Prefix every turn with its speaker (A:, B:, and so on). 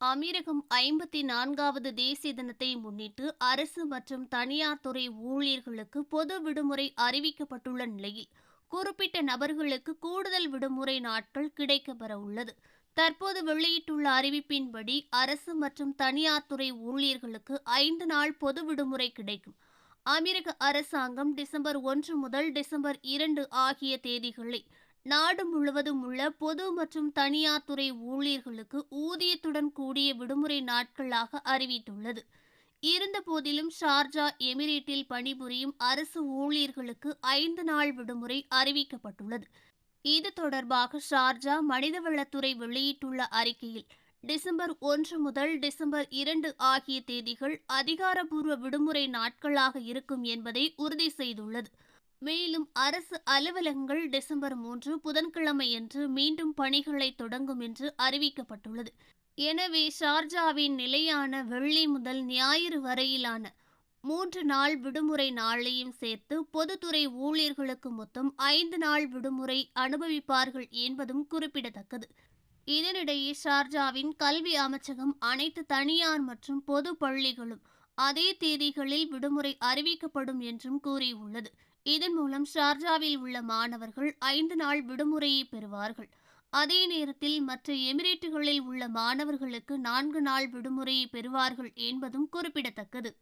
A: அமீரகம் ஐம்பத்தி நான்காவது தேசிய தினத்தை முன்னிட்டு அரசு மற்றும் தனியார் துறை ஊழியர்களுக்கு பொது விடுமுறை அறிவிக்கப்பட்டுள்ள நிலையில் குறிப்பிட்ட நபர்களுக்கு கூடுதல் விடுமுறை நாட்கள் கிடைக்கப்பெற உள்ளது. தற்போது வெளியிட்டுள்ள அறிவிப்பின்படி அரசு மற்றும் தனியார் துறை ஊழியர்களுக்கு ஐந்து நாள் பொது விடுமுறை கிடைக்கும். அமெரிக்க அரசாங்கம் டிசம்பர் ஒன்று முதல் டிசம்பர் இரண்டு ஆகிய தேதிகளை நாடு முழுவதும் உள்ள பொது மற்றும் தனியார் துறை ஊழியர்களுக்கு ஊதியத்துடன் கூடிய விடுமுறை நாட்களாக அறிவித்துள்ளது. இருந்தபோதிலும் ஷார்ஜா எமிரேட்டில் பணிபுரியும் அரசு ஊழியர்களுக்கு ஐந்து நாள் விடுமுறை அறிவிக்கப்பட்டுள்ளது. இது தொடர்பாக ஷார்ஜா மனிதவளத்துறை வெளியிட்டுள்ள அறிக்கையில் டிசம்பர் ஒன்று முதல் டிசம்பர் இரண்டு ஆகிய தேதிகள் அதிகாரப்பூர்வ விடுமுறை நாட்களாக இருக்கும் என்பதை உறுதி செய்துள்ளது. மேலும் அரசு அலுவலகங்கள் டிசம்பர் மூன்று புதன்கிழமையன்று மீண்டும் பணிகளை தொடங்கும் என்று அறிவிக்கப்பட்டுள்ளது. எனவே ஷார்ஜாவின் நிலையான வெள்ளி முதல் ஞாயிறு வரையிலான மூன்று நாள் விடுமுறை நாளையும் சேர்த்து பொதுத்துறை ஊழியர்களுக்கு மொத்தம் ஐந்து நாள் விடுமுறை அனுபவிப்பார்கள் என்பதும் குறிப்பிடத்தக்கது. இதனிடையே ஷார்ஜாவின் கல்வி அமைச்சகம் அனைத்து தனியார் மற்றும் பொது பள்ளிகளும் அதே தேதிகளில் விடுமுறை அறிவிக்கப்படும் என்றும் கூறியுள்ளது. இதன் மூலம் ஷார்ஜாவில் உள்ள மாணவர்கள் ஐந்து நாள் விடுமுறையை பெறுவார்கள். அதே நேரத்தில் மற்ற எமிரேட்டுகளில் உள்ள மாணவர்களுக்கு நான்கு நாள் விடுமுறையை பெறுவார்கள் என்பதும் குறிப்பிடத்தக்கது.